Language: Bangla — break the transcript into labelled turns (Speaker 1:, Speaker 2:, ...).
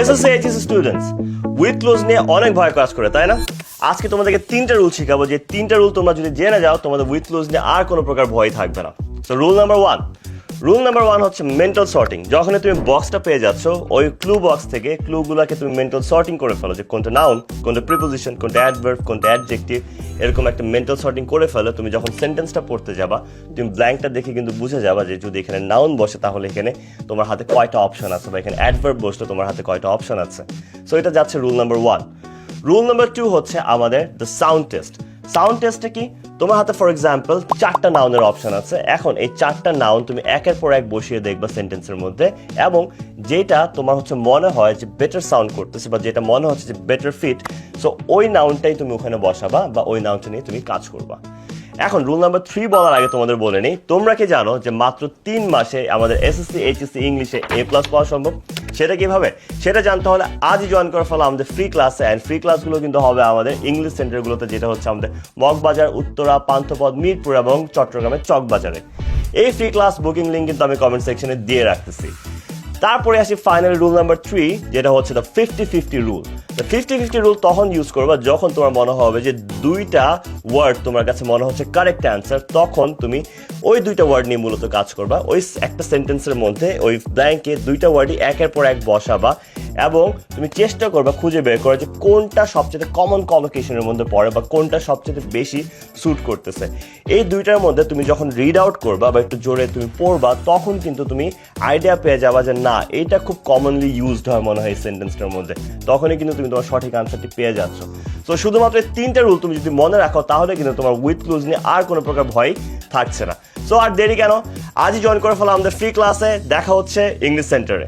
Speaker 1: SSC HSC students with close নিয়ে অনেক ভয় কাজ করে, তাই না? আজকে তোমাদেরকে তিনটা রুল শেখাবো। যে তিনটা রুল তোমরা যদি জেনে যাও, তোমাদের উইথ ক্লোজ নিয়ে আর কোনো প্রকার ভয় থাকবে না। তো rule number one rule number one হচ্ছে মেন্টাল সর্টিং যখনই তুমি বক্সটা পেয়ে যাচ্ছ, ওই ক্লু বক্স থেকে ক্লুগুলোকে তুমি মেন্টাল সর্টিং করে ফেলো। যে কোনটা নাউন কোনটা প্রিপোজিশন কোনটা অ্যাডভার্ব কোনটা অ্যাডজেক্টিভ এরকম একটা মেন্টাল সর্টিং করে ফেলো। তুমি যখন সেন্টেন্সটা পড়তে যাবা, তুমি ব্ল্যাঙ্কটা দেখে কিন্তু বুঝে যাবা যে যদি এখানে নাউন বসে, তাহলে এখানে তোমার হাতে কয়টা অপশন আছে? বা এখানে অ্যাডভার্ব বসলে তোমার হাতে কয়টা অপশন আছে? সো এটা যাচ্ছে rule number one rule number two হচ্ছে আমাদের দ্য সাউন্ড টেস্ট সাউন্ড টেস্টে কি? তোমার হাতে ফর এক্সাম্পল চারটা নাউনের অপশন আছে। এখন এই চারটা নাউন তুমি একের পর এক বসিয়ে দেখবা সেন্টেন্সের মধ্যে এবং যেটা তোমার হচ্ছে মনে হয় যে বেটার সাউন্ড করতেছে বা যেটা মনে হচ্ছে যে বেটার ফিট সো ওই নাউনটাই তুমি ওখানে বসাবা বা ওই নাউনটা নিয়ে তুমি কাজ করবা। এখন রুল নাম্বার থ্রি বলার আগে তোমাদের বলে নেই। তোমরা কি জানো যে মাত্র তিন মাসে আমাদের এসএসসি এইচএসসি ইংলিশে এ প্লাস পাওয়া সম্ভব? সেটা কীভাবে? সেটা জানতে হলে আজই জয়েন করা ফেলো আমাদের ফ্রি ক্লাসে অ্যান্ড ফ্রি ক্লাসগুলো কিন্তু হবে আমাদের ইংলিশ সেন্টারগুলোতে যেটা হচ্ছে আমাদের মগবাজার, উত্তরা পান্থপথ মিরপুর এবং চট্টগ্রামের চকবাজারে। এই ফ্রি ক্লাস বুকিং লিঙ্ক কিন্তু আমি কমেন্ট সেকশনে দিয়ে রাখতেছি। তারপরে আসি ফাইনাল রুল নাম্বার থ্রি যেটা হচ্ছে the fifty fifty rule fifty fifty rule তখন ইউজ করবা যখন তোমার মনে হবে যে দুইটা ওয়ার্ড তোমার কাছে মনে হচ্ছে কারেক্ট অ্যান্সার তখন তুমি ওই দুইটা ওয়ার্ড নিয়ে মূলত কাজ করবা। ওই একটা সেন্টেন্সের মধ্যে ওই ব্ল্যাঙ্কে দুইটা ওয়ার্ডই একের পর এক বসাবা এবং তুমি চেষ্টা করবা খুঁজে বের করা যে কোনটা সবচেয়ে কমন কলোকেশনের মধ্যে পড়ে বা কোনটা সবচেয়ে বেশি স্যুট করতেছে। এই দুইটার মধ্যে তুমি যখন রিড আউট করবা বা একটু জোরে তুমি পড়বা, তখন কিন্তু তুমি আইডিয়া পেয়ে যাবা যে না এটা খুব কমনলি ইউজড হয় মনে হয় এই সেন্টেন্সটার মধ্যে। তখনই কিন্তু তুমি তোমার সঠিক আনসারটি পেয়ে যাচ্ছ। তো শুধুমাত্র এই তিনটা রুল তুমি যদি মনে রাখো, তাহলে কিন্তু তোমার উইথ লুজ নিয়ে আর কোনো প্রকার ভয় থাকছে না। সো আর দেরি কেন? আজই জয়েন করে ফেলো আমাদের ফ্রি ক্লাসে দেখা হচ্ছে ইংলিশ সেন্টারে